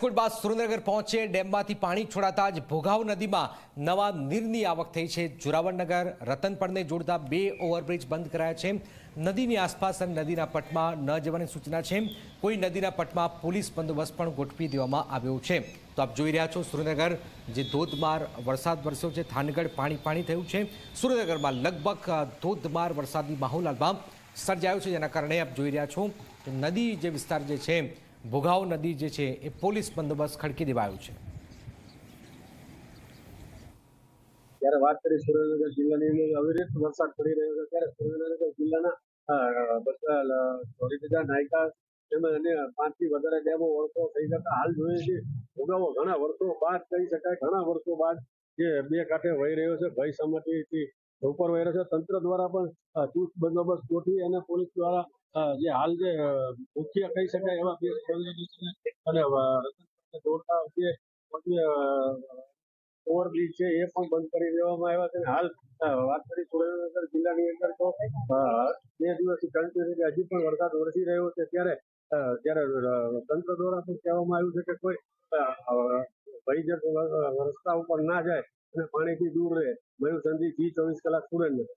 રાજકોટ બાદ સુરેન્દ્રનગર પહોંચે. ડેમમાંથી પાણી છોડાતા જ ભોગાવ નદીમાં નવા નીરની આવક થઈ છે. જોરાવરનગર રતનપણને જોડતા બે ઓવરબ્રિજ બંધ કરાયા છે. નદીની આસપાસ અને નદીના પટમાં ન જવાની સૂચના છે. કોઈ નદીના પટમાં પોલીસ બંદોબસ્ત પણ ગોઠવી દેવામાં આવ્યો છે. તો આપ જોઈ રહ્યા છો સુરેન્દ્રનગર, જે ધોધમાર વરસાદ વરસ્યો છે. થાનગઢ પાણી પાણી થયું છે. સુરેન્દ્રનગરમાં લગભગ ધોધમાર વરસાદી માહોલ હાલમાં સર્જાયો છે. જેના કારણે આપ જોઈ રહ્યા છો નદી જે વિસ્તાર જે છે ભોગાવ નદી જે છે એ પોલીસ બંદોબસ્ત ખડકી દેવાયું છે. જ્યારે વાત કરી સુરેન્દ્રનગર જિલ્લાની અંદર અવિરત વરસાદ પડી રહ્યો છે ત્યારે સુરેન્દ્રનગર જિલ્લાના બધા લ- ધોળીધજા નાયકા તેમજ અન્ય પાંચથી વધારે ડેમો વર્ષો થઈ જતા હાલ જોઈએ છે ઘણા વર્ષો બાદ કહી શકાય, ઘણા વર્ષો બાદ જે બે કાંઠે વહી રહ્યો છે, ભય સમજથી ઉપર વહી રહ્યો છે. તંત્ર દ્વારા પણ ચુસ્ત બંદોબસ્ત ગોઠવી અને પોલીસ દ્વારા જે હાલ જે મુખ્ય કહી શકાય એવા બે અને જોડતા ઓવરબ્રિજ છે, એ પણ બંધ કરી દેવામાં આવ્યા છે. હાલ વાત કરી સુરેન્દ્રનગર જિલ્લાની અંદર તો બે દિવસથી કન્ટિન્યુ હજી પણ વરસાદ વરસી રહ્યો છે. ત્યારે ત્યારે તંત્ર દ્વારા પણ કહેવામાં આવ્યું છે કે કોઈ ભયજનક રસ્તા ઉપર ના જાય અને પાણીથી દૂર રહે. મયુર સંધિ જી ચોવીસ કલાક સુરેન્દ્રનગર